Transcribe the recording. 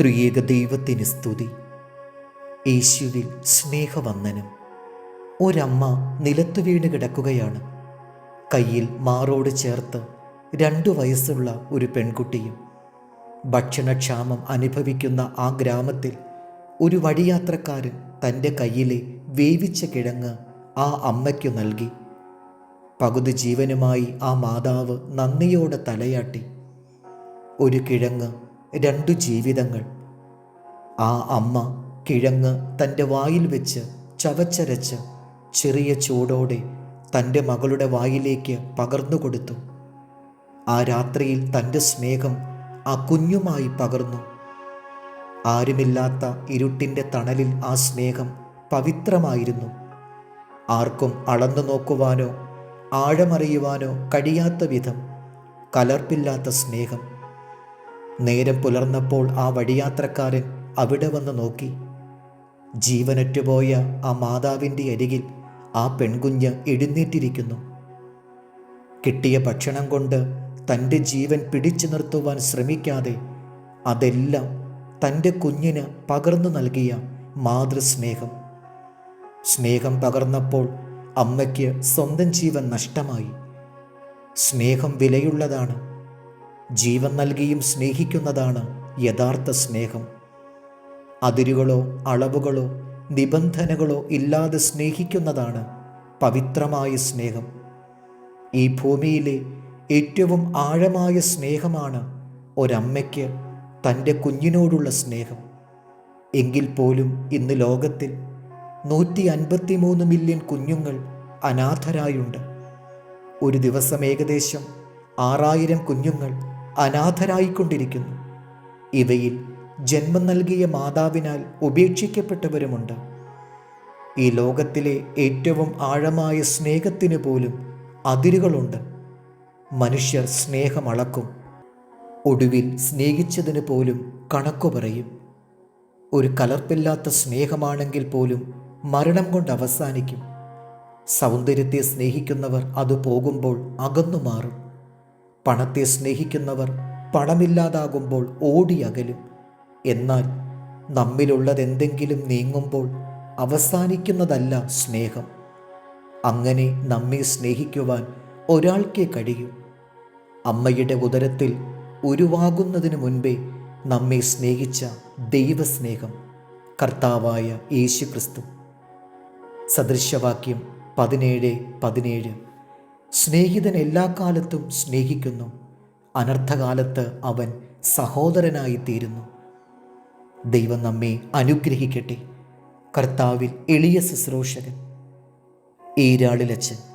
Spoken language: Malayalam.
ത്രിയേക ദൈവത്തിന് സ്തുതി. യേശുവിൽ സ്നേഹവന്ദനം. ഒരമ്മ നിലത്തു വീണ് കിടക്കുകയാണ്. കയ്യിൽ മാറോട് ചേർത്ത് രണ്ടു വയസ്സുള്ള ഒരു പെൺകുട്ടിയും ഭക്ഷണക്ഷാമം അനുഭവിക്കുന്ന ആ ഗ്രാമത്തിൽ ഒരു വഴിയാത്രക്കാരൻ തന്റെ കയ്യിലെ വേവിച്ച കിഴങ്ങ് ആ അമ്മയ്ക്കു നൽകി. പകുതി ജീവനുമായി ആ മാതാവ് നന്ദിയോടെ തലയാട്ടി. ഒരു കിഴങ്ങ് രണ്ടു ജീവിതങ്ങൾ. ആ അമ്മ കിഴങ്ങ് തന്റെ വായിൽ വെച്ച് ചവച്ചരച്ച് ചെറിയ ചൂടോടെ തന്റെ മകളുടെ വായിലേക്ക് പകർന്നു കൊടുത്തു. ആ രാത്രിയിൽ തന്റെ സ്നേഹം ആ കുഞ്ഞുമായി പകർന്നു. ആരുമില്ലാത്ത ഇരുട്ടിന്റെ തണലിൽ ആ സ്നേഹം പവിത്രമായിരുന്നു. ആർക്കും അളന്നു നോക്കുവാനോ ആഴമറിയുവാനോ കഴിയാത്ത വിധം കലർപ്പില്ലാത്ത സ്നേഹം നേരം പുലർന്നപ്പോൾ ആ വഴിയാത്രക്കാരൻ അവിടെ വന്ന് നോക്കി. ജീവനറ്റുപോയ ആ മാതാവിന്റെ അരികിൽ ആ പെൺകുഞ്ഞ് എഴുന്നേറ്റിരിക്കുന്നു. കിട്ടിയ ഭക്ഷണം കൊണ്ട് തന്റെ ജീവൻ പിടിച്ചു നിർത്തുവാൻ ശ്രമിക്കാതെ അതെല്ലാം തന്റെ കുഞ്ഞിന് പകർന്നു നൽകിയ മാതൃസ്നേഹം. സ്നേഹം പകർന്നപ്പോൾ അമ്മയ്ക്ക് സ്വന്തം ജീവൻ നഷ്ടമായി. സ്നേഹം വിലയുള്ളതാണ്. ജീവൻ നൽകിയും സ്നേഹിക്കുന്നതാണ് യഥാർത്ഥ സ്നേഹം. അതിരുകളോ അളവുകളോ നിബന്ധനകളോ ഇല്ലാതെ സ്നേഹിക്കുന്നതാണ് പവിത്രമായ സ്നേഹം. ഈ ഭൂമിയിലെ ഏറ്റവും ആഴമായ സ്നേഹമാണ് ഒരമ്മയ്ക്ക് തന്റെ കുഞ്ഞിനോടുള്ള സ്നേഹം. എങ്കിൽ പോലും ഇന്ന് ലോകത്തിൽ നൂറ്റി അൻപത്തി മൂന്ന് മില്യൺ കുഞ്ഞുങ്ങൾ അനാഥരായുണ്ട്. ഒരു ദിവസം ഏകദേശം ആറായിരം കുഞ്ഞുങ്ങൾ അനാഥരായിക്കൊണ്ടിരിക്കുന്നു. ഇവയിൽ ജന്മം നൽകിയ മാതാവിനാൽ ഉപേക്ഷിക്കപ്പെട്ടവരുമുണ്ട്. ഈ ലോകത്തിലെ ഏറ്റവും ആഴമായ സ്നേഹത്തിന് പോലും അതിരുകളുണ്ട്. മനുഷ്യർ സ്നേഹമളക്കും. ഒടുവിൽ സ്നേഹിച്ചതിന് പോലും കണക്കു പറയും. ഒരു കലർപ്പില്ലാത്ത സ്നേഹമാണെങ്കിൽ പോലും മരണം കൊണ്ട് അവസാനിക്കും. സൗന്ദര്യത്തെ സ്നേഹിക്കുന്നവർ അത് പോകുമ്പോൾ അകന്നു മാറും. പണത്തെ സ്നേഹിക്കുന്നവർ പണമില്ലാതാകുമ്പോൾ ഓടിയകലും എന്നാൽ നമ്മിലുള്ളതെന്തെങ്കിലും നീങ്ങുമ്പോൾ അവസാനിക്കുന്നതല്ല സ്നേഹം. അങ്ങനെ നമ്മെ സ്നേഹിക്കുവാൻ ഒരാൾക്കേ കഴിയൂ. അമ്മയുടെ ഉദരത്തിൽ ഉരുവാകുന്നതിന് മുൻപേ നമ്മെ സ്നേഹിച്ച ദൈവസ്നേഹം കർത്താവായ യേശു ക്രിസ്തു സദൃശവാക്യം പതിനേഴ് പതിനേഴ്. സ്നേഹിതൻ എല്ലാ കാലത്തും സ്നേഹിക്കുന്നു. അനർത്ഥകാലത്ത് അവൻ സഹോദരനായി തീരുന്നു ദൈവം നമ്മെ അനുഗ്രഹിക്കട്ടെ. കർത്താവിൽ എളിയ ശുശ്രൂഷകൻ. ഈരാളിലച്ചൻ